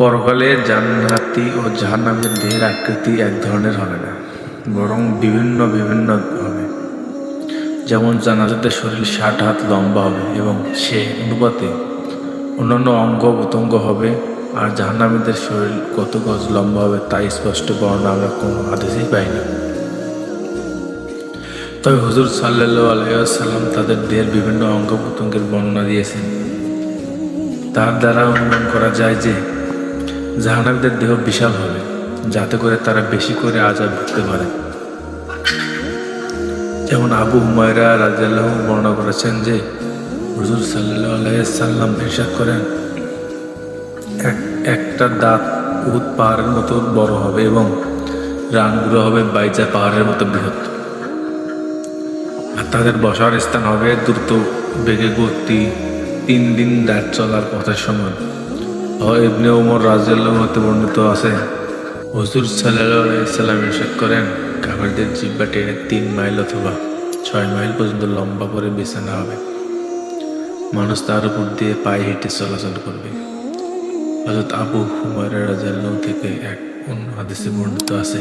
পরকালে জান্নাতি ও জাহান্নামের দেহের আকৃতি এক ধরনের হবে না, বরং বিভিন্ন বিভিন্ন হবে। যেমন জান্নাতের শরীর ষাট হাত লম্বা হবে এবং সে অনুপাতে অন্যান্য অঙ্গ প্রত্যঙ্গ হবে, আর জাহান্নামীদের শরীর কত গজ লম্বা হবে তাই স্পষ্ট বর্ণনা আমরা কোনো আদেশেই পাই না। তবে হুজুর সাল্লাহ আলাইসাল্লাম তাদের দেহের বিভিন্ন অঙ্গ প্রত্যঙ্গের বর্ণনা দিয়েছেন। তার দ্বারা অনুমান করা যায় যে জাহানাবীদের দেহ বিশাল হবে, যাতে করে তারা বেশি করে আজাব ভুগতে পারে। যেমন আবু হুমায়রা রাজিয়াল্লাহ বর্ণনা করেছেন যে, হুজুর সাল্লাহ আলাইসাল্লাম ইরশাদ করেন, এক, একটা দাঁত উহুদ পাহাড়ের মতো বড় হবে এবং রানগুলো হবে বাইজা পাহাড়ের মতো বৃহৎ। আর তাদের বসার স্থান হবে দ্রুত বেগে গতি, তিন দিন রাত চলার পথের সমান। ও ইবনে ওমর রাজিয়াল্লাহ হতে বর্ণিত আছে, হজুর সাল্লাম ইরশাদ করেন কাভারদের জিব্বা টেনে তিন মাইল অথবা ছয় মাইল পর্যন্ত লম্বা করে বিছানা হবে। মানুষ তার উপর দিয়ে পায়ে হেঁটে চলাচল করবে। হজরত আবু হুমায়রা রাজিয়াল্লাহ থেকে এক অন্য হাদিসে বর্ণিত আছে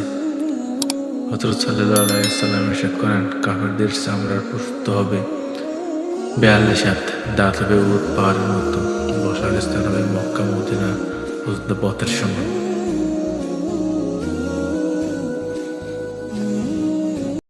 হজরত সাল্লাহ আলাইসাল্লাম ইরশাদ করেন, কাফেরদের চামড়ার প্রস্তুত হবে বেয়াল্লিশ হাত, দাঁত হবে উট পাহাড়ের মতো। বসার স্থান হবে মক্কা